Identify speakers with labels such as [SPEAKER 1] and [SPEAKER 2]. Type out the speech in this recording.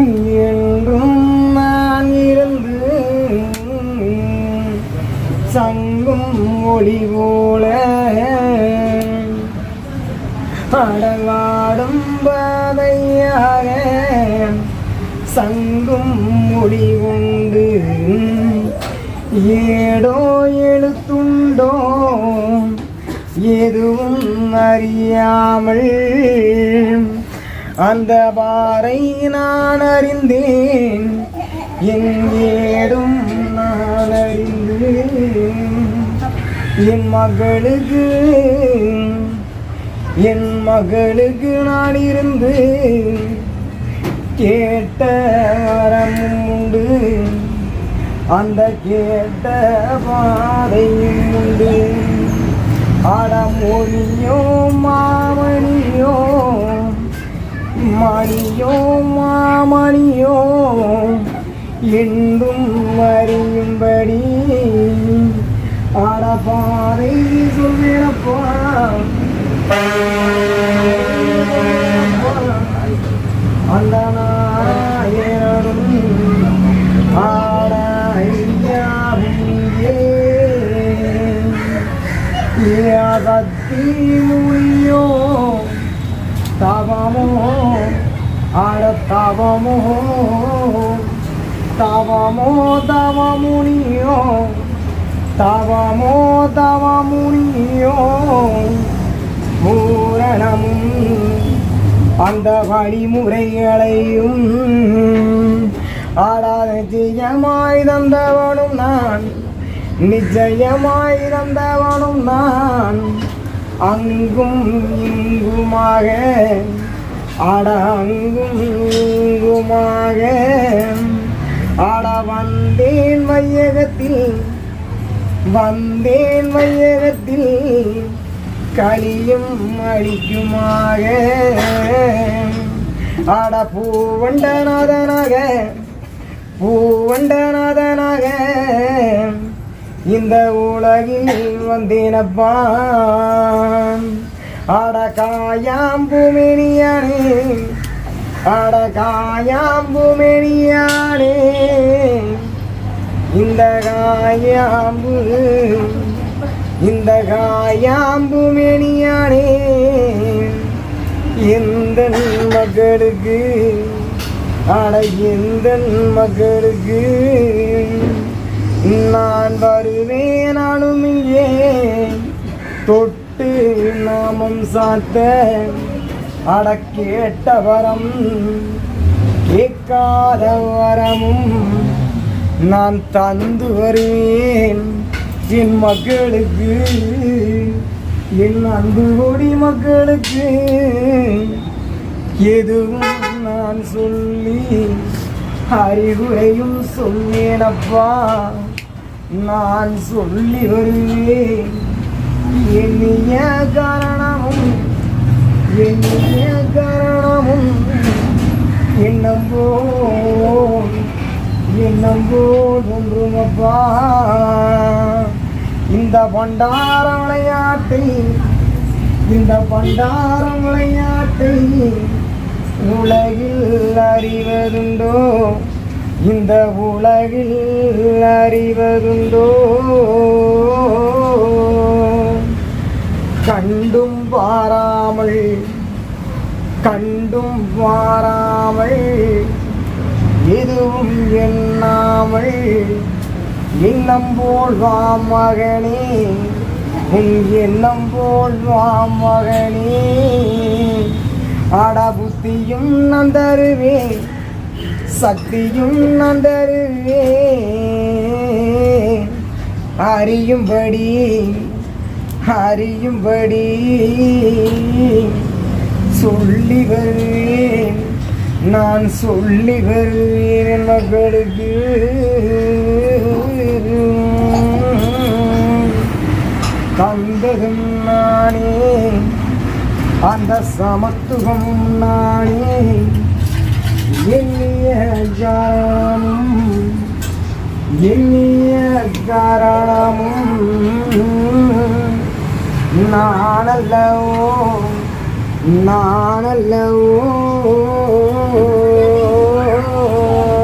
[SPEAKER 1] என்றும் நான் இருந்து சங்கும் ஒளி போல அடவாடும் பாதையாக சங்கும் மொழி உண்டு. ஏடோ எழுத்துண்டோ எதுவும் அறியாமல் அந்த பாறை நான் அறிந்தேன். எங்கேடும் நான் அறிந்தேன். என் மகளுக்கு என் மகளுக்கு நான் இருந்து கேட்ட வரமும் உண்டு. அந்த கேட்ட பாதையும் உண்டு. அடமொழியோ மாமணியோ என்றும் அறியும்படி அடப்பாறை சொல்லிடப்பா அந்த நாயனும் ஆட சக்தி மொழியோ தவமோ ஆட தவமோ தவமோ தவமுனியோ தவமோ தவமுனியோ பூரணமும் அந்த வழிமுறைகளையும் ஆடாத நிச்சயமாய் தந்தவனும் நான் நிச்சயமாய் தந்தவனும் நான் அங்கும் இங்குமாக ஆட அங்கும் இங்குமாக ஆட வந்தேன் மையகத்தில் வந்தேன் மையகத்தில் களியும் அழிக்குமாக ஆட பூவண்டநாதனாக பூவண்டநாதனாக இந்த உலகில் வந்தேனப்பா. ஆட காயாம்புமெனியானே ஆட காயாம்புமெனியானே இந்த காயாம்பு இந்த காயாம்பு மேனியானே. எந்த மக்களுக்கு அட எந்த மக்களுக்கு நான் வருவேன் நானும் இங்கே தொட்டு நாமம் சாத்த அடக்கேட்ட வரம் கேட்காத வரமும் நான் தந்து வருவேன். என் மக்களுக்கு என் அன்பு கொடி மக்களுக்கு எதுவும் நான் சொல்லி அறிவுரையும் சொன்னேனப்பா. நான் சொல்லி வருவேன். எண்ணிய காரணமும் எண்ணிய காரணமும் என்னம்போ என்னம்போல் ஒன்றுமப்பா இந்த பண்டார விளையாட்டை இந்த பண்டார விளையாட்டை உலகில் அறிவதுண்டோ? இந்த உலகில் அறிவதுண்டோ? கண்டும் வாராமல் கண்டும் வாராமல் எதுவும் எண்ணாமல் எண்ணம் போல் வா மகனே உன் எண்ணம் போல் வா மகனே. ஆட புத்தியும் நான் தருவேன் சக்தியும் நான் தருவேன். அறியும்படி அறியும்படி சொல்லி வருவேன். நான் சொல்லி வருவேன் என் மகளுக்கு. தந்ததும் நானே அந்த சமத்துவமும் நானே. எண்ணிய ஜானமும் எண்ணிய காரணமும் നാണല്ലോ. നാണല്ലോ.